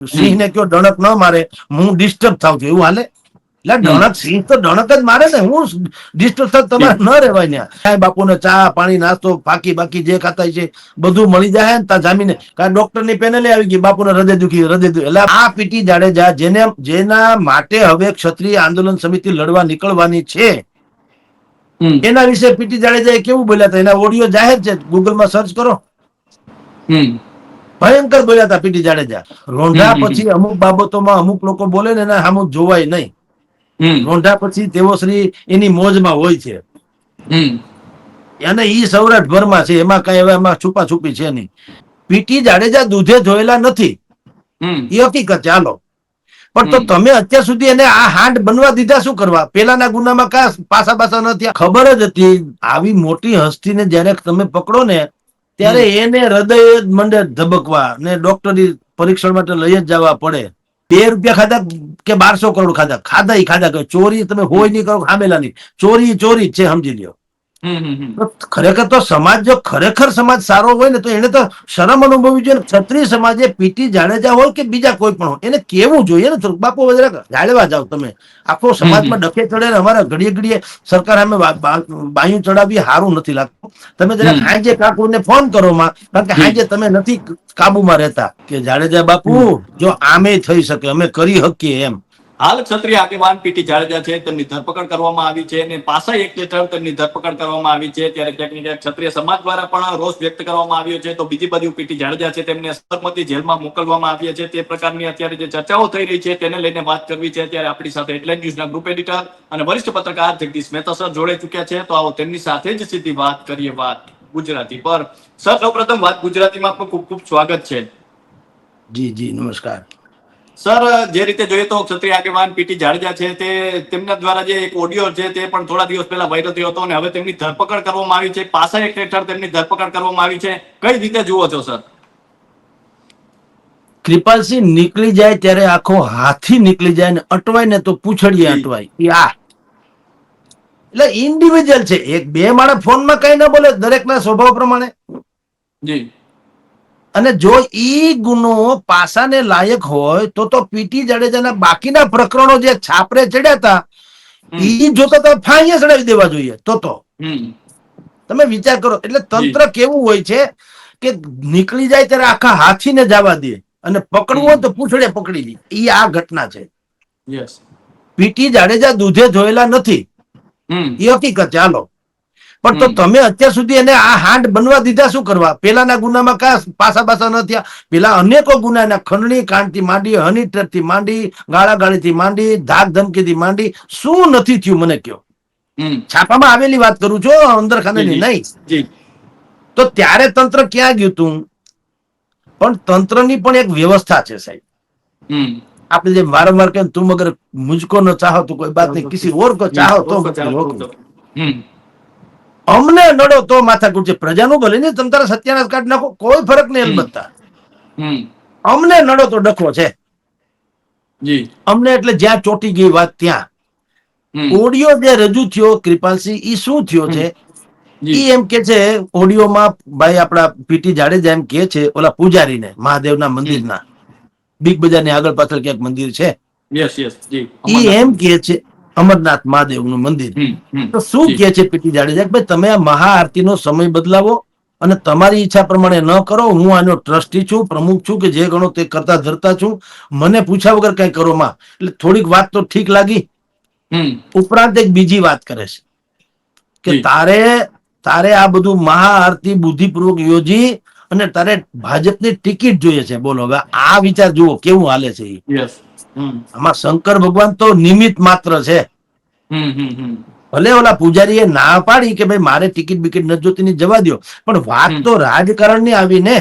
સિંહને કયો ડણક ન મારે હું ડિસ્ટર્બ થાવ છું. એવું હાલે? એટલે ડણક સિંહ તો ડણક જ મારે ને. હું ડિસ્ટર્બ થાવ તમારે ન રહેવાય ને સાહેબ બાપુને ચા પાણી નાસ્તો પાકી બાકી જે ખાતા છે બધું મળી જાય ને ત્યાં જામીને. કારણ ડોક્ટરની પેનલે આવી ગઈ બાપુને હૃદય દુખી હૃદય દુખી. એટલે આ પીટી જાડેજા જેને જેના માટે હવે ક્ષત્રિય આંદોલન સમિતિ લડવા નીકળવાની છે એના વિશે પીટી જાડેજાએ કેવું બોલ્યા હતા? એના ઓડિયો જાહેર છે. ગૂગલમાં સર્ચ કરો. હમ. ભયંકર બોલ્યા હતા પીટી જાડેજા. રોંઢા પછી અમુક બાબતોમાં અમુક લોકો બોલે ને એના સામું જોવાય નહીં. રોંઢા પછી તેઓ શ્રી એની મોજમાં હોય છે. અને ઈ સૌરાષ્ટ્ર ભરમાં છે એમાં કઈ હવે એમાં છુપા છુપી છે નહીં. પીટી જાડેજા દૂધે જોયેલા નથી. એ હકીકત ચાલો પણ તો તમે અત્યાર સુધી એને આ હાંડ બનવા દીધા શું કરવા? પેલાના ગુનામાં કા પાસા પાસા ન થયા? ખબર જ હતી આવી મોટી હસ્તીને જ્યારે તમે પકડો ને ત્યારે એને હૃદય મંડે ધબકવા ને ડોક્ટરી પરીક્ષણ માટે લઈ જ જવા પડે. બે રૂપિયા ખાધા કે બારસો કરોડ ખાધા? ખાધા ખાધા. ચોરી તમે હોય નહીં કરો, ખામેલા નહીં. ચોરી ચોરી છે, સમજી લ્યો. ખરેખર તો સમાજ જો ખરેખર સમાજ સારો હોય ને તો એને તો શરમ અનુભવવી જોઈએ. ક્ષત્રિય સમાજે પીટી જાડેજા હોય કે બીજા કોઈ પણ હોય એને કેવું જોઈએ ને? બાપુ વધારે જાળવા જાવ તમે. આખો સમાજમાં ડકે ચડે ને અમારા ઘડીએ ઘડીએ સરકાર અમે બાયું ચડાવી સારું નથી લાગતું. તમે જરા હમ. કાકુને ફોન કરો માં કારણ કે જી. તમે નથી કાબુમાં રહેતા. કે જાડેજા બાપુ જો આમે થઈ શકે અમે કરી શકીએ એમ. હાલ ક્ષત્રિય આગેવાન પીટી જાડેજા છે, તેમની ધરપકડ કરવામાં આવી છે અને પાસા એક હેઠળ તેમની ધરપકડ કરવામાં આવી છે. ત્યારે ક્યાંક ક્ષત્રિય સમાજ દ્વારા પણ રોષ વ્યક્ત કરવામાં આવ્યો છે. તો બીજી બાજુ પીટી જાડેજા છે, તેમને સરમતી જેલમાં મોકલવામાં આવ્યા છે. તે પ્રકારની અત્યારે જે ચર્ચાઓ થઈ રહી છે, તેને લઈને વાત કરવી છે. ત્યારે આપણી સાથે હેડલાઇન ન્યૂઝના ગ્રુપ એડિટર અને વરિષ્ઠ પત્રકાર જગદીશ મહેતા સર જોડે ચુક્યા છે. તો આવો તેમની સાથે જ સીધી વાત કરીએ વાત ગુજરાતી પર. સર, સૌપ્રથમ વાત ગુજરાતીમાં આપનું ખૂબ ખૂબ સ્વાગત છે. જી જી, નમસ્કાર. સર જે રીતે જોઈએ તો ક્ષત્રિય આગેવાન પીટી જાડેજા છે તે તેમના દ્વારા જે એક ઓડિયો છે તે પણ થોડા દિવસ પહેલા વાયરલ થયો હતો અને હવે તેમની ધરપકડ કરવામાં આવી છે. પાસા એક હેઠળ તેમની ધરપકડ કરવામાં આવી છે. કઈ રીતે જુઓ છો સર? કૃપાલસિંહ નીકળી જાય ત્યારે આખો હાથી નીકળી જાય ને અટવાય ને તો પૂછડીએ. અટવાય. આ એટલે ઇન્ડિવિજ્યુઅલ છે. એક બે માણસ ફોનમાં કઈ ના બોલે દરેકના સ્વભાવ પ્રમાણે. જી. અને જો ઈ ગુનો પાસાને લાયક હોય તો તો પીટી જાડેજાના બાકીના પ્રકરણો જે છાપરે ચડ્યા હતા. ઈ જોતા તો ફાંઈએ ચડાવી દેવા જોઈએ. તો તો. તમે વિચાર કરો એટલે તંત્ર કેવું હોય છે કે નીકળી જાય ત્યારે આખા હાથીને જવા દે અને પકડવું હોય તો પૂછડે પકડી લે. ઈ આ ઘટના છે. યસ. પીટી જાડેજા દૂધે ધોયેલા નથી. એ હકીકત ચાલો પણ તો તમે અત્યાર સુધી એને આ હાંડ બનવા દીધા શું કરવા? પેલાના ગુનામાં કા પાસા પાસા ન થયા. પેલા અનેકો ગુના એના ખંડણી કાંડથી માંડી હની ટ્રેપથી માંડી ગાળાગાળીથી માંડી ધાક ધમકીથી માંડી. શું નથી થયું મને કયો છાપામાં આવેલી વાત કરું છું અંદર ખાનેની નહીં? તો ત્યારે તંત્ર ક્યાં ગયું તું? પણ તંત્રની પણ એક વ્યવસ્થા છે સાહેબ. આપણે જે વારંવાર કહે તું મગર મુજકો ન ચાહો તો કોઈ બાત નહીં કિસી ઓર કો ચાહો તો અમને નડો તો માથાકૂટ છે. પ્રજાનું ભલે ને તમે તારા સત્યાનાશ કાઢ નાખો કોઈ ફરક નહીં અલબત્તા અમને નડો તો ડખો છે. અમને એટલે જ્યાં ચોટી ગઈ વાત ત્યાં. ઓડિયો જે રજૂ થયો કૃપાલસિંહ ઈ શું થયો છે? ઈ એમ કે છે ઓડિયોમાં ભાઈ આપણા પીટી જાડેજા એમ કે છે ઓલા પૂજારીને મહાદેવના મંદિરના. બિગ બજારની આગળ પાછળ ક્યાંક મંદિર છે. યસ યસ જી. ઈ એમ કે છે અમરનાથ મહાદેવનું મંદિર. તો શું કે છે પીટી જાડેજા કે ભાઈ તમે આ મહાઆરતીનો સમય બદલાવો અને તમારી ઈચ્છા પ્રમાણે ન કરો હું આનો ટ્રસ્ટી છું પ્રમુખ છું કે જે ગણો તે કરતા ધરતા છું. મને પૂછ્યા વગર કઈ કરો માં. એટલે થોડીક વાત તો ઠીક લાગી. હમ. ઉપરાંત એક બીજી વાત કરે છે કે તારે તારે આ બધું મહાઆરતી બુદ્ધિપૂર્વક યોજી અને તારે ભાજપની ટિકિટ જોઈએ છે. બોલો હવે આ વિચાર જુઓ કેવું હાલે છે ઈ. આમાં શંકર ભગવાન તો નિમિત્ત માત્ર છે. ભલે ઓલા પૂજારીએ ના પાડી કે ભાઈ મારે ટિકિટ બિકિટ નથી જોતી ની જવા દો પણ વાત તો તો રાજકારણની આવી ને.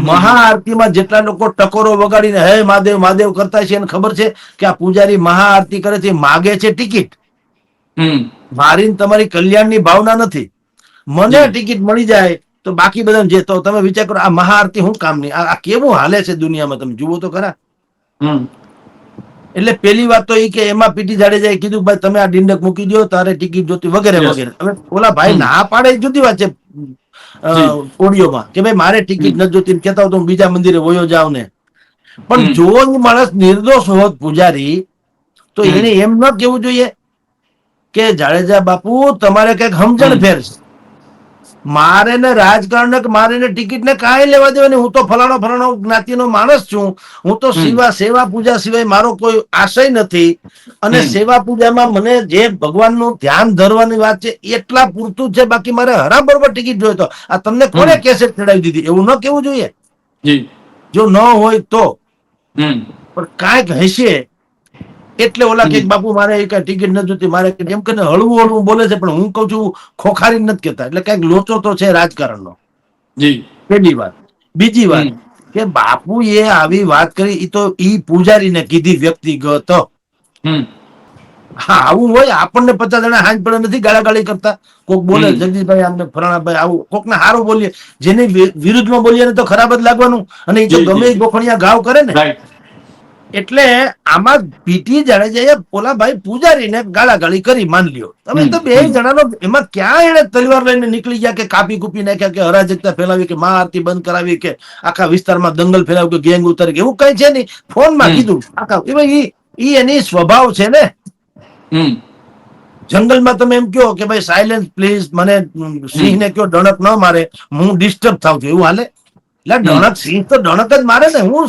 મહાઆરતીમાં જેટલા લોકો ટકોરો વગાડીને હે મહાદેવ મહાદેવ કરતા છે એને ખબર છે કે આ પૂજારી મહાઆરતી કરે છે માગે છે ટિકિટ. હમ. મારી ને તમારી કલ્યાણની ભાવના નથી. મને ટિકિટ મળી જાય તો બાકી બધા જે તો તમે વિચાર કરો આ મહાઆરતી શું કામની આ આ કેવું હાલે છે દુનિયામાં તમે જુઓ તો ખરા. એટલે પેલી વાત તો એ કે એમાં પીટી જાડેજાએ કીધું ભાઈ તમે આ ડિંડક મૂકી દો તારે ટિકિટ જોતી વગેરે વગેરે. હવે ઓલા ભાઈ ના પાડે જુદી વાત છે ઓડિયોમાં કે ભાઈ મારે ટિકિટ. નથી જોતી કેતા હું બીજા મંદિરે વયો જાવ ને. પણ જો માણસ નિર્દોષ હોત પૂજારી તો એને એમ ન કેવું જોઈએ કે જાડેજા બાપુ તમારે કંઈક સમજણ. ફેર છે મારે ને રાજકારણ મારે ને ટિકિટ ને કાંઈ લેવા દેવા હું તો ફલાણો ફલાણો જ્ઞાતિનો માણસ છું. હું તો સેવા સેવા પૂજા સિવાય મારો કોઈ આશય નથી. અને સેવા પૂજામાં મને જે ભગવાનનું ધ્યાન ધરવાની વાત છે એટલા પૂરતું જ છે. બાકી મારે હરા બરોબર ટિકિટ જોઈએ તો. આ તમને કોને. કેસેટ ચડાવી દીધી? એવું ન કેવું જોઈએ? જો. ન હોય તો. પણ કાંઈક હશે. એટલે ઓલા કે બાપુ મારે કાંઈ ટિકિટ નથી જોતી મારે એમ કરીને હળવું હળવું બોલે છે પણ હું કઉ છું ખોખારી નથી કેતા એટલે કંઈક લોચો તો છે રાજકારણનો. જી. પહેલી વાત. બીજી વાત કે બાપુ એ આવી વાત કરી એ તો ઈ પૂજારીને કીધી વ્યક્તિગત. હા આવું હોય આપણને પચાસ જણા હાજ પડે નથી ગાળાગાળી કરતા. કોક બોલે. જગદીશભાઈ આમને ફલાણાભાઈ આવું કોકને સારું બોલીએ. જેની વિરુદ્ધમાં બોલીએ ને તો ખરાબ જ લાગવાનું. અને એ તો ગમે ગોખણિયા ગાવ કરે ને. એટલે આમાં પીટી જાડેજાએ પોલા ભાઈ પૂજારીને ગાળાગાળી કરી માન લ્યો. તમે તો બે. જણાનો એમાં ક્યાં એને તલવાર લઈને નીકળી ગયા કે કાપી કૂપી નાખ્યા કે અરાજકતા ફેલાવી કે મહાઆરતી બંધ કરાવી કે આખા વિસ્તારમાં દંગલ ફેલાવ્યું કે ગેંગ ઉતારી કે એવું કઈ છે નહીં. ફોનમાં. કીધું. આખા એ ભાઈ ઈ- એની સ્વભાવ છે ને. જંગલમાં તમે એમ કહો કે ભાઈ સાયલેન્સ પ્લીઝ મને સિંહ સિંહને કયો ડણક ન મારે. હું ડિસ્ટર્બ થાવ છું. એવું હાલે? એટલે. ડણક સિંહ તો ડણક જ મારે ને હું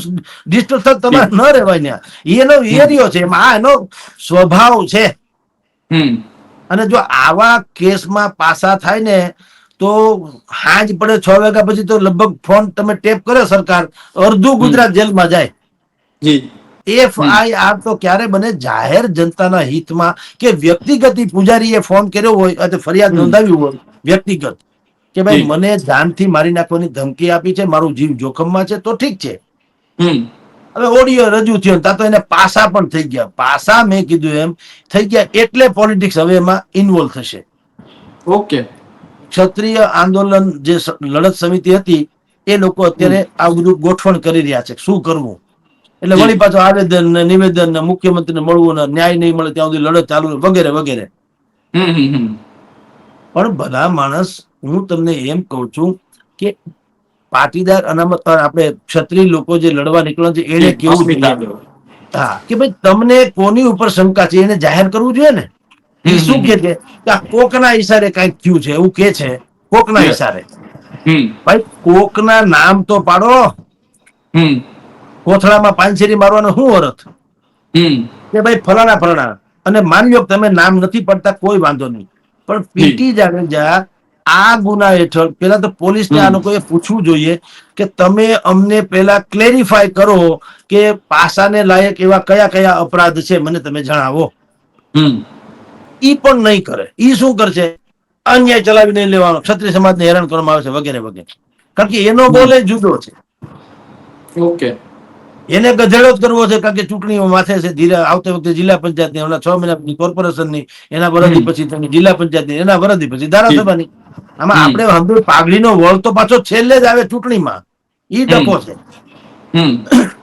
ડિસ્ટર્બ તમારે ન રહેવાય ને. એનો એરિયો છે આ એનો સ્વભાવ છે. અને જો આવા કેસમાં પાસા થાય ને તો હાજ પડે છ વાગ્યા પછી તો લગભગ ફોન તમે ટેપ કરે સરકાર અડધું ગુજરાત જેલમાં જાય. એફઆઈઆર તો ક્યારે બને જાહેર જનતાના હિતમાં કે વ્યક્તિગત પૂજારીએ ફોન કર્યો હોય અથવા ફરિયાદ નોંધાવી હોય વ્યક્તિગત. કે ભાઈ મને જાનથી મારી નાખવાની ધમકી આપી છે મારું જીવ જોખમમાં છે તો ઠીક છે. હવે ઓડિયો રજૂ થયો ત્યાં તો એને પાસા પણ થઈ ગયા. પાસા મેં કીધું એમ થઈ ગયા એટલે પોલિટિક્સ હવે એમાં ઇન્વોલ્વ થશે. ઓકે. ક્ષત્રિય આંદોલન જે લડત સમિતિ હતી એ લોકો અત્યારે આ બધું ગોઠવણ કરી રહ્યા છે. શું કરવું? એટલે વળી પાછું આવેદન ને નિવેદન ને મુખ્યમંત્રીને મળવું ને ન્યાય નહીં મળે ત્યાં સુધી લડત ચાલુ વગેરે વગેરે. પણ બધા માણસ હું તમને એમ કહું છું કે પાટીદાર અનામત આપણે ક્ષત્રિય લોકો જે લડવા નીકળ્યા છે એને કેવું હા કે ભાઈ તમને કોની ઉપર શંકા છે? એને જાહેર કરવું જોઈએ ને? એ શું કે છે? કે કોકના ઈશારે કંઈક થયું છે એવું કે છે? કોકના ઈશારે. ભાઈ કોકના નામ તો પાડો. કોથળામાં પાનસેરી મારવાનો શું અર્થ? કે ભાઈ ફલાણા ફલાણા. અને માની લો તમે નામ નથી પડતા કોઈ વાંધો નહીં. પણ પીટી જાડેજા આ ગુના હેઠળ પેલા તો પોલીસને આ લોકોએ પૂછવું જોઈએ કે તમે અમને પેલા ક્લેરિફાય કરો કે પાસાને લાયક એવા કયા કયા અપરાધ છે મને તમે જણાવો. ઈ પણ નહીં કરે. ઈ શું કરશે? અન્યાય ચલાવી નહીં લેવાનો. ક્ષત્રિય સમાજને હેરાન કરવામાં આવે છે વગેરે વગેરે. કારણ કે એનો બોલે જુદો છે. ઓકે. એને ગધેડો જ કરવો છે કારણ કે ચૂંટણીઓ માથે છે. ધીરે આવતે વખતે જિલ્લા પંચાયતની હમણાં છ મહિનાની કોર્પોરેશનની એના વરદી પછી તમે જિલ્લા પંચાયતની એના વરદી પછી ધારાસભાની. આમાં આપણે હંધુ પાઘડીનો વળ તો પાછો છેલ્લે જ આવે ચૂંટણીમાં. ઈ ડકો છે.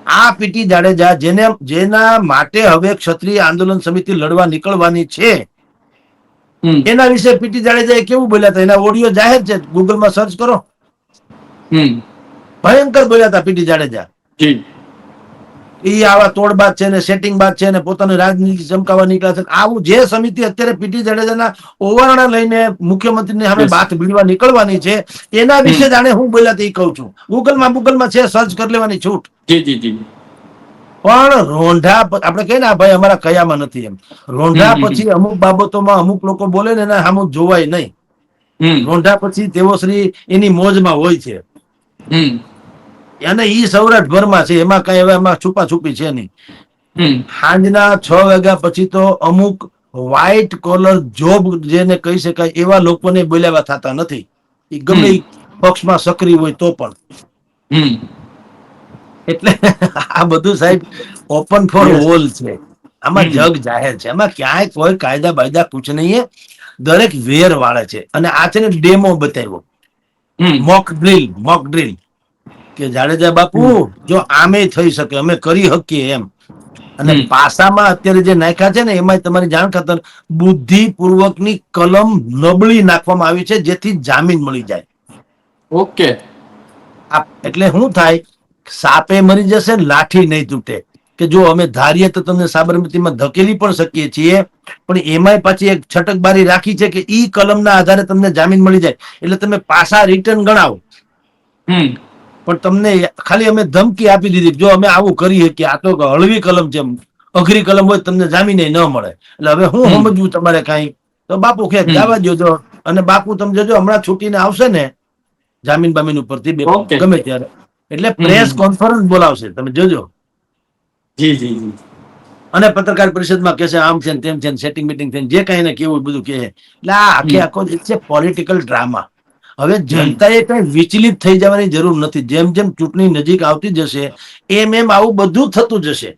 આ પીટી જાડેજા જેને જેના માટે હવે ક્ષત્રિય આંદોલન સમિતિ લડવા નીકળવાની છે. એના વિશે પીટી જાડેજાએ કેવું બોલ્યા હતા? એના ઓડિયો જાહેર છે. ગૂગલમાં સર્ચ કરો. હમ. ભયંકર બોલ્યા હતા પીટી જાડેજા. ઈ આવા તોડબાજ છે ને સેટિંગ બાદ છે ને પોતાની રાજનીતિ ચમકાવવા નીકળ્યા છે. આવું જે સમિતિ અત્યારે પીટી જાડેજાના ઓવરણા લઈને મુખ્યમંત્રીને સામે Yes. બાત ભીડવા નીકળવાની છે એના વિશે જાણે હું બોલ્યા તે કહું છું. ગૂગલમાં ગૂગલમાં છે સર્ચ કરી લેવાની છૂટ. જી જી જી. પણ રોંઢા આપણે કહીએ ને આ ભાઈ અમારા કયામાં નથી એમ. રોંઢા. પછી અમુક બાબતોમાં અમુક લોકો બોલે ને એના સામું જોવાય નહીં. રોંઢા પછી તેઓ શ્રી એની મોજમાં હોય છે. અને ઈ સૌરાષ્ટ્રભરમાં છે એમાં કઈ હવે એમાં છુપા છુપી છે નહીં. સાંજના છ વાગ્યા પછી તો અમુક વ્હાઇટ કોલર જોબ જેને કહી શકાય એવા લોકોને બોલાવા થતા નથી. એ ગમે પક્ષમાં સક્રિય હોય તો પણ. એટલે આ બધું સાહેબ ઓપન ફોર. ઓલ છે. આમાં જગ જાહેર છે. આમાં ક્યાંય કોઈ કાયદા બાયદા કુછ નહીં. દરેક વેર વાળે છે. અને આ છે ને ડેમો બતાવ્યો. મોક ડ્રિલ મોક ડ્રીલ કે જાડેજા બાપુ જો આમે થઈ શકે અમે કરી શકીએ એમ. અને પાસામાં અત્યારે જે નાખ્યા છે ને એમાં તમારી જાણ ખાતર બુદ્ધિપૂર્વકની કલમ નબળી નાખવામાં આવી છે જેથી જામીન મળી જાય. ઓકે. એટલે શું થાય? સાપે મરી જશે લાઠી નહીં તૂટે. કે જો અમે ધારીએ તો તમને સાબરમતીમાં ધકેલી પણ શકીએ છીએ પણ એમાંય પાછી એક છટકબારી રાખી છે કે ઈ કલમના આધારે તમને જામીન મળી જાય. એટલે તમે પાસા રિટર્ન ગણાવો. પણ તમને ખાલી અમે ધમકી આપી દીધી જો અમે આવું કરી કે આ તો હળવી કલમ છે અઘરી કલમ હોય તમને જામીન ન મળે. એટલે હવે હું. સમજવું તમારે કાંઈ? તો બાપુ કે જવા દેજો અને બાપુ તમે જોજો હમણાં છૂટીને આવશે ને જામીન બામીન ઉપરથી બે ગમે ત્યારે. એટલે પ્રેસ કોન્ફરન્સ બોલાવશે. તમે જોજો. જી જી જી. અને પત્રકાર પરિષદમાં કહેશે આમ છે તેમ છે સેટિંગ મિટિંગ છે જે કઈ ને કેવું બધું કહે એટલે આ આખે આખો છે પોલિટિકલ ડ્રામા હવે જનતાએ કઈ વિચલિત થઈ જવાની જરૂર નથી. જેમ જેમ ચૂંટણી નજીક આવતી જશે એમ એમ આવું બધું થતું જશે.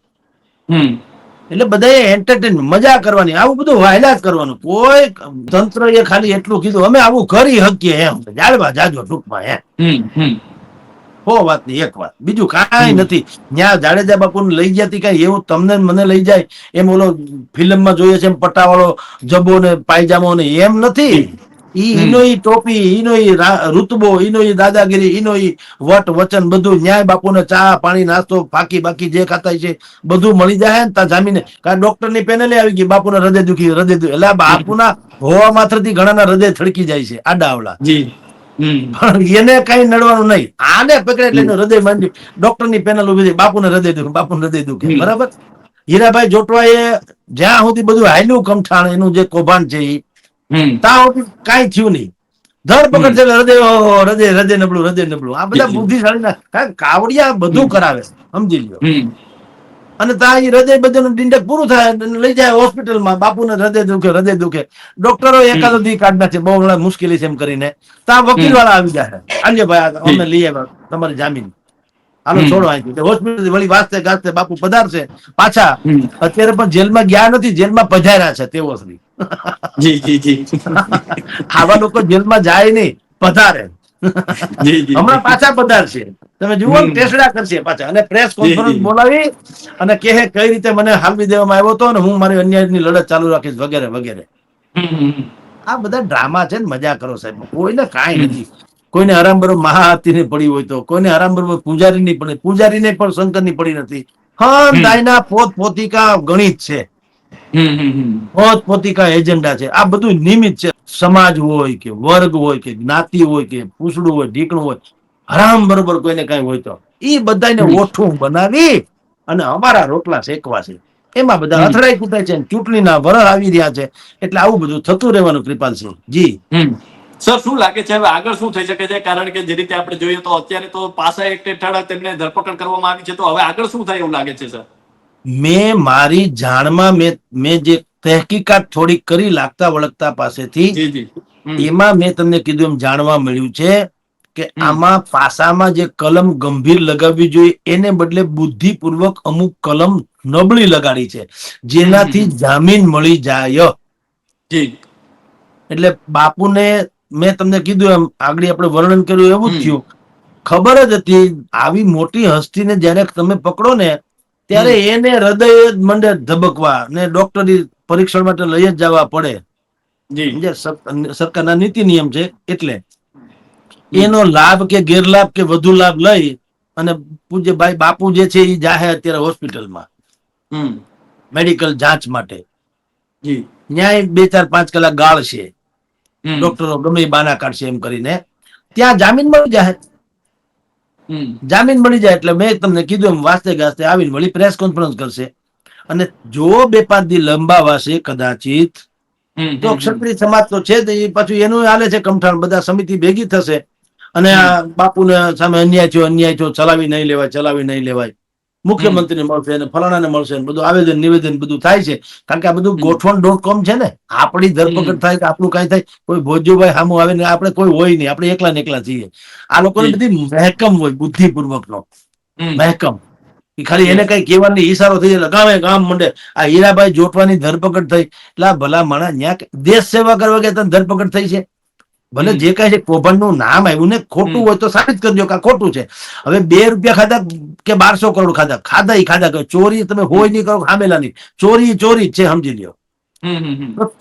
એટલે બધા એન્ટરટેન મજા કરવાની આવું બધું વાયલા કરવાનું. કોઈ તંત્ર એ ખાલી એટલું કીધું અમે આવું કરી શકીએ એમ. જાડવા જાજો ટૂંકમાં એમ. હો વાતની એક વાત. બીજું કાંઈ નથી. ત્યાં જાડેજા બાપુ લઈ ગયા કઈ એવું તમને મને લઈ જાય એમ ઓલો ફિલ્મમાં જોઈએ છે એમ પટાવાળો જબો ને પાયજામો ને એમ નથી. ઈ. ઈનો ઈ ટોપી ઈનો ઈ રૂતબો ઈનો ઈ દાદાગીરી ઈનો ઈ વટ વચન બધું ન્યાય બાપુને ચા પાણી નાસ્તો ફાકી બાકી જે ખાતા છે બધું મળી જાય ને તા જામીને. કારણ ડોક્ટરની પેનલે આવી ગઈ બાપુને હૃદય દુખી હૃદય દુખી. એટલે બાપુના હોવા માત્રથી ઘણાના હૃદય થડકી જાય છે આડા આવડા એને કઈ નડવાનું નહીં. આને પકડે એટલે એનું હૃદય માંડી. ડોક્ટરની પેનલ ઊભી થઈ બાપુને હૃદય દુખે બાપુને હૃદય દુખે. બરાબર? હીરાભાઈ જોટવાએ જ્યાં સુધી બધું હાલ્યું કમઠાણ એનું જે કૌભાંડ છે ઈ ત્યાં કાંઈ થયું નહીં. ધરપકડ છે હૃદય હૃદય હૃદય નબળું હૃદય નબળું. આ બધા. બુદ્ધિશાળી ના કારણ કાવડિયા બધું કરાવે સમજી લ્યો. અને ત્યાં હૃદય બધાનું ડિંડક પૂરું થાય લઈ જાય હોસ્પિટલમાં. બાપુને હૃદય દુખે હૃદય દુખે. ડોક્ટરો એકાદો દી કાઢના છે બહુ મુશ્કેલી છે એમ કરીને. ત્યાં વકીલ વાળા આવી જાય અન્ય ભાઈ અમે લઈ આવ્યા તમારી જામીન. હમ. છોડો અહીંથી હોસ્પિટલ વળી વાંચતે ગાજતે બાપુ પધારશે. પાછા અત્યારે પણ જેલમાં ગયા નથી જેલમાં પધાર્યા છે તેવો શ્રી. જી જી જી. આવા લોકો જેલમાં જાય નહીં પધારે. હમણાં પાછા પધારશે. તમે જુઓ ટેસડા કરશે પાછા. અને પ્રેસ કોન્ફરન્સ બોલાવી અને કહે કઈ રીતે મને હાલવી દેવામાં આવ્યો હતો અને હું મારી અન્યાયની લડત ચાલુ રાખીશ વગેરે વગેરે. આ બધા ડ્રામા છે ને મજા કરો સાહેબ. કોઈને કાંઈ. નથી. કોઈને હરામ બરોબર મહાઆરતી ની પડી હોય તો કોઈને હરામ બરોબર પૂજારી ની પડી પૂજારી ને પણ શંકરની પડી નથી. હા હમ. દાયના પોત પોતિકા ગણિત છે. પોત પોતિકા એજન્ડા છે. આ બધું નિમિત્ત છે. સમાજ હોય કે વર્ગ હોય કે જ્ઞાતિ હોય કે પૂછડું હોય ઢીકણું હોય હરામ બરોબર કોઈને કઈ હોય તો. એ બધાને. ઓઠું બનાવી અને અમારા રોટલા શેકવા છે. એમાં બધા અથડાઈ કૂટાય છે ચૂંટણીના વરસ આવી રહ્યા છે. એટલે આવું બધું થતું રહેવાનું કૃપાલસિંહ. જી. હમ. સર શું લાગે છે? હવે આગળ શું થઈ શકે છે? કારણ કે જે રીતે આપણે જોઈએ તો અત્યારે તો પાસા એક્ટ હેઠળ તેમને ધરપકડ કરવામાં આવી છે. તો હવે આગળ શું થાય એવું લાગે છે સર મેં મારી જાણમાં મેં મેં જે તહેકીકાત થોડી કરી લાગતા વળગતા પાસેથી. એમાં મેં તમને કીધું એમ જાણવા મળ્યું છે કે. આમાં પાસામાં જે કલમ ગંભીર લગાવવી જોઈએ એને બદલે બુદ્ધિપૂર્વક અમુક કલમ નબળી લગાડી છે. જેનાથી જામીન મળી જાય. એટલે બાપુને મેં તમને કીધું એમ આગળ આપણે વર્ણન કર્યું એવું જ થયું. ખબર જ હતી આવી મોટી હસ્તીને જયારે તમે પકડો ને ત્યારે એને હૃદય જ મંડે ધબકવા ને ડોક્ટરી પરીક્ષણ માટે લઈ જ જવા પડે. સરકારના નીતિ નિયમ છે એટલે. એનો લાભ કે ગેરલાભ કે વધુ લાભ લઈ અને પૂજ્ય ભાઈ બાપુ જે છે એ જાહે અત્યારે હોસ્પિટલમાં. હમ. મેડિકલ જાંચ માટે. જી. ન્યાય બે ચાર પાંચ કલાક ગાળ છે. ડોક્ટરો ગમે બાના કાઢશે એમ કરીને. ત્યાં જામીન મળી જાય. જામીન મળી જાય એટલે મેં તમને કીધું એમ વાસ્તે ગાસ્તે આવીને વળી પ્રેસ કોન્ફરન્સ કરશે. અને જો બે પાંચ દી લંબાવાશે કદાચિત તો ક્ષત્રિય સમાજ તો છે જ એ પાછું એનું હાલે છે કમઠાણ. બધા સમિતિ ભેગી થશે. અને આ બાપુને સામે અન્યાય થયો અન્યાય થયો ચલાવી નહીં લેવાય ચલાવી નહીં લેવાય. મુખ્યમંત્રીને મળશે અને ફલાણાને મળશે ને બધું આવેદન નિવેદન બધું થાય છે. કારણ કે આ બધું ગોઠવણ ડોટ કોમ છે ને. આપણી ધરપકડ થાય કે આપણું કઈ થાય કોઈ ભોજ્યુભાઈ સામું આવે ને આપણે કોઈ હોય નહીં. આપણે એકલા ને એકલા છીએ. આ લોકોને. બધી મહેકમ હોય બુદ્ધિપૂર્વક નો મહેકમ. ખાલી એને કઈ કહેવાની ઈશારો થઈ જાય ગામે ગામ મંડે. આ હીરાભાઈ જોટવાની ધરપકડ થઈ. એટલે ભલા માણસ ન્યા દેશ સેવા કરવા ગયા ધરપકડ થઈ છે. ભલે જે કઈ છે કૌભાંડનું નામ આવ્યું ને ખોટું હોય તો સાબિત કરજો કે ખોટું છે. હવે બે રૂપિયા ખાધા કે બારસો કરોડ ખાધા? ખાધા ઈ ખાધા ચોરી તમે હોય નહીં કરો ખામેલા નહીં. ચોરી ચોરી છે સમજી લ્યો.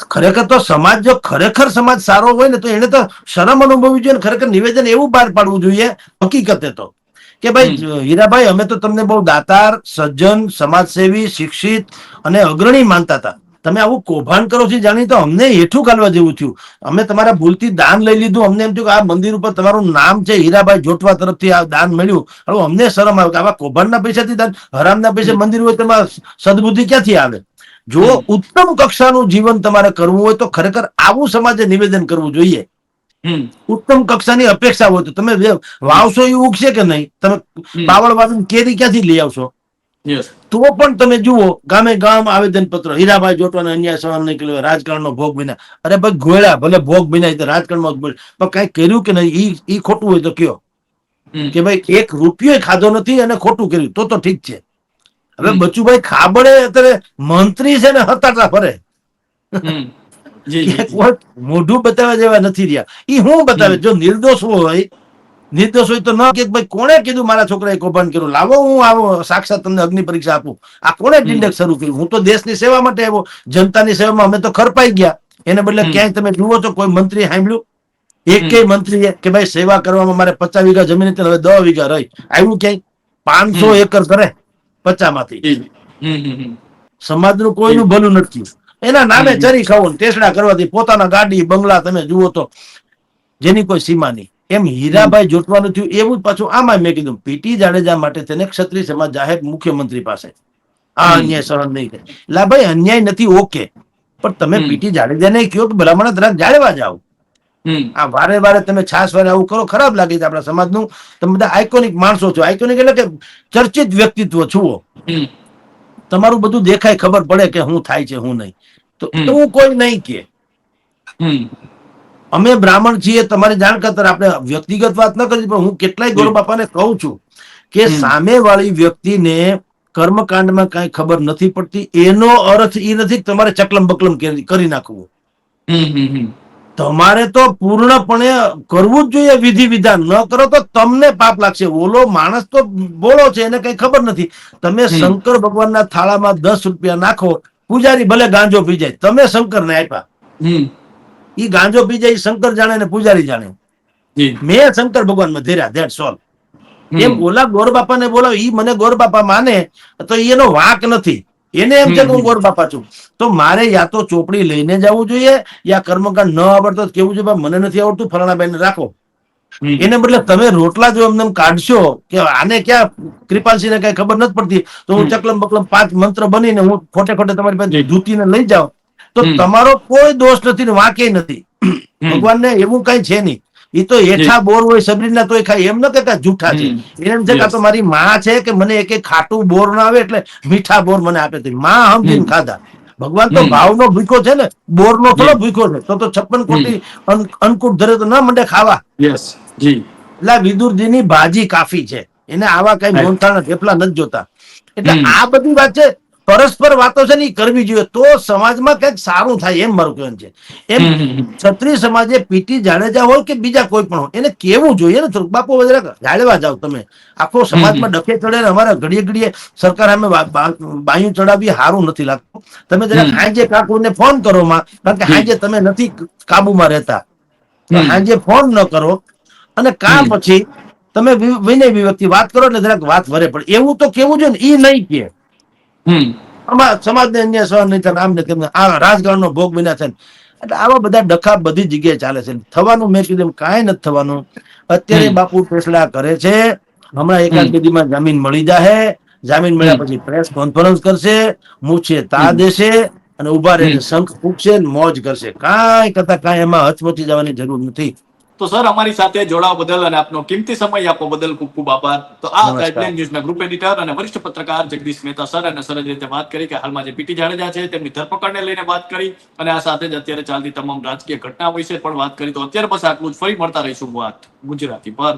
ખરેખર તો સમાજ જો ખરેખર સમાજ સારો હોય ને તો એને તો શરમ અનુભવવી જોઈએ ખરેખર નિવેદન એવું બહાર પાડવું જોઈએ હકીકતે તો. કે ભાઈ હીરાભાઈ અમે તો તમને બહુ દાતાર સજ્જન સમાજસેવી શિક્ષિત અને અગ્રણી માનતા હતા. તમે આવું કૌભાંડ કરો છો જાણી તો અમને હેઠું કાઢવા જેવું થયું. અમે તમારા ભૂલથી દાન લઈ લીધું. અમને એમ થયું કે આ મંદિર ઉપર તમારું નામ છે હીરાભાઈ જોટવા તરફથી આ દાન મળ્યું. હવે અમને શરમ આવે કે આવા કૌભાંડના પૈસાથી દાન હરામના પૈસે મંદિર હોય તેમાં સદબુદ્ધિ ક્યાંથી આવે? જો ઉત્તમ કક્ષાનું જીવન તમારે કરવું હોય તો ખરેખર આવું સમાજે નિવેદન કરવું જોઈએ. ઉત્તમ કક્ષાની અપેક્ષા હોય તો તમે વાવશો એ ઉગશે કે નહીં? તમે. બાવળ વાવીને કેરી ક્યાંથી લઈ આવશો? તો પણ તમે જુઓ ગામે ગામ આવેદન પત્ર હીરાભાઈ જોટવાને અન્યાય સવાલ નીકળ્યો રાજકારણનો ભોગ બન્યા. અરે ભાઈ ગોળા ભલે ભોગ બન્યા તો રાજકારણમાં પણ કઈ કર્યું કે નહીં ઈ ખોટું હોય તો કયો? કે ભાઈ એક રૂપિયો ખાધો નથી અને ખોટું કર્યું તો તો ઠીક છે. હવે બચુભાઈ ખાબડે અત્યારે મંત્રી છે ને હતાતા ફરે. મોઢું બતાવવા જેવા નથી રહ્યા. ઈ હું બતાવે? જો નિર્દોષ હોય નિર્દોષ હોય તો ન કે ભાઈ કોણે કીધું મારા છોકરાએ કૌભાંડ કર્યું? લાવો હું આવો સાક્ષાત તમને અગ્નિ પરીક્ષા આપું. આ કોણે ડિન્ડક શરૂ કર્યું? હું તો દેશની સેવા માટે આવ્યો. જનતાની સેવામાં અમે તો ખરપાઈ ગયા. એને બદલે ક્યાંય તમે જુઓ છો કોઈ મંત્રી સાંભળ્યું? એકેય મંત્રીએ કે ભાઈ સેવા કરવામાં મારે પચાસ વીઘા જમીન હતી હવે દસ વીઘા રહી. આવ્યું ક્યાંય? પાંચસો એકર કરે પચામાંથી સમાજનું કોઈનું ભલું નથી એના નામે ચરી ખાવું ટેસડા કરવાથી પોતાના ગાડી બંગલા તમે જુઓ તો જેની કોઈ સીમા નહીં. એમ હીરાભાઈ જોટવાનું થયું એવું પાછું આમાં મેં કીધું પીટી જાડેજા માટે તેને ક્ષત્રિય સમાજ જાહેર મુખ્યમંત્રી પાસે. આ અન્યાય સહન નહીં કરે. લા ભાઈ અન્યાય નથી ઓકે. પણ તમે. પીટી જાડેજાને કહો કે ભલામણ જરાક જાળવા જાઓ. આ વારે વારે તમે છાસ વારે આવું કરો ખરાબ લાગે છે આપણા સમાજનું. તમે બધા આઇકોનિક માણસો છો. આઇકોનિક એટલે કે ચર્ચિત વ્યક્તિત્વ છુઓ તમારું બધું દેખાય ખબર પડે કે હું થાય છે હું નહીં. તો. એવું કોઈ નહીં કે અમે બ્રાહ્મણ છીએ તમારી જાણ કરતા આપણે વ્યક્તિગત વાત ન કરી પણ હું કેટલાય ગુરુ બાપાને કહું છું કે. સામેવાળી વ્યક્તિને કર્મકાંડમાં કાંઈ ખબર નથી પડતી એનો અર્થ એ નથી તમારે ચકલમ બકલમ કરી નાખવું. તમારે તો પૂર્ણપણે કરવું જ જોઈએ વિધિ વિધાન. ન કરો તો તમને પાપ લાગશે. ઓલો માણસ તો બોલો છે એને કઈ ખબર નથી. તમે. શંકર ભગવાનના થાળામાં દસ રૂપિયા નાખો પૂજારી ભલે ગાંજો પી જાય તમે શંકરને આપ્યા. ઈ ગાંજો પી જાય શંકર જાણે ને પૂજારી જાણે. મેં શંકર ભગવાનમાં ધીર્યા ધેટ સોલ. એમ ઓલા ગોરબાપાને બોલાવ ઈ મને ગોરબાપા માને તો એનો વાંક નથી. એને એમ છે કે હું ગોર બાપા છું. તો મારે યા તો ચોપડી લઈને જવું જોઈએ યા કર્મકાંડ ન આવડતો કેવું છે મને નથી આવડતું ફલાણા બેન રાખો એને બદલે તમે રોટલા જો એમને એમ કાઢશો કે આને ક્યાં કૃપાલસિંહને કઈ ખબર નથી પડતી તો હું ચકલમ બકલમ પાંચ મંત્ર બનીને હું ખોટે ખોટે તમારી પાસે. ધૂતીને લઈ જાઉં. તો તમારો કોઈ દોષ નથી ને વાંકે નથી. ભગવાનને એવું કઈ છે નહીં. એ તો હેઠા બોર હોય સબરીના ખાય. એમ ન કે જૂઠા છે. એમ છે કે તો મારી માં છે કે મને એક ખાટું બોર ના આવે એટલે મીઠા બોર મને આપે છે. માં સમજીને ખાધા. ભગવાન તો. ભાવનો ભૂખો છે ને. બોરનો થોડો ભૂખો છે. તો તો છપ્પન કોટી અન- અન્નકૂટ ધરે તો ના મંડે ખાવા. યસ જી. એટલે વિદુરજીની ભાજી કાફી છે. એને આવા કઈ. મોનથાળના થેપલા નથી જોતા. એટલે આ બધી વાત છે. પરસ્પર વાતો છે ને એ કરવી જોઈએ. તો સમાજમાં કંઈક સારું થાય એમ મારું કહેવાનું છે. એમ. ક્ષત્રિય સમાજે પીટી જાડેજા હોય કે બીજા કોઈ પણ હોય એને કેવું જોઈએ ને થોડુંક? બાપુ વધારે જાળવા જાવ તમે. આખો સમાજમાં ડકે ચડે ને અમારા ઘડીએ ઘડીએ સરકાર બા- બાયું ચડાવી સારું નથી લાગતું. તમે જરા. હાંજે કાકુને ફોન કરો માં કારણ કે જી. હાંજે તમે નથી કાબુમાં રહેતા. હાંજે ફોન ન કરો અને કા પછી તમે વિનય વિવેકથી વાત કરો એટલે જરાક વાત વરે પડે. એવું તો કેવું જોઈએ ને? એ નહીં કે. સમાજને અન્ય સવાલ નહીં થાય આમ નથી આ રાજકારણનો ભોગ બન્યા છે એટલે આવા બધા ડખા બધી જગ્યાએ ચાલે છે થવાનું મેં કીધું કાંઈ નથી થવાનું. અત્યારે બાપુ ફેસલા કરે છે. હમણાં એકાદ હમ. બે જામીન મળી જાહે. જામીન મળ્યા પછી પ્રેસ કોન્ફરન્સ કરશે મૂછે તા દેશે અને ઊભા રહીને. શંખ ફૂકશે મોજ કરશે. કાંઈ કરતા કાંઈ એમાં હચમચી જવાની જરૂર નથી. તો સર અમારી સાથે જોડાવા બદલ અને આપનો કિંમતી સમય આપવા બદલ ખૂબ ખૂબ આભાર. તો આ ગાઈડલાઈન ન્યૂઝના ગ્રુપ એડિટર અને વરિષ્ઠ પત્રકાર જગદીશ મહેતા સર અને સરસ રીતે વાત કરી કે હાલમાં જે પીટી જાડેજા છે તેમની ધરપકડને લઈને વાત કરી અને આ સાથે જ અત્યારે ચાલતી તમામ રાજકીય ઘટનાઓ વિશે પણ વાત કરી. તો અત્યારે બસ આટલું જ. ફરી મળતા રહીશું વાત ગુજરાતી પર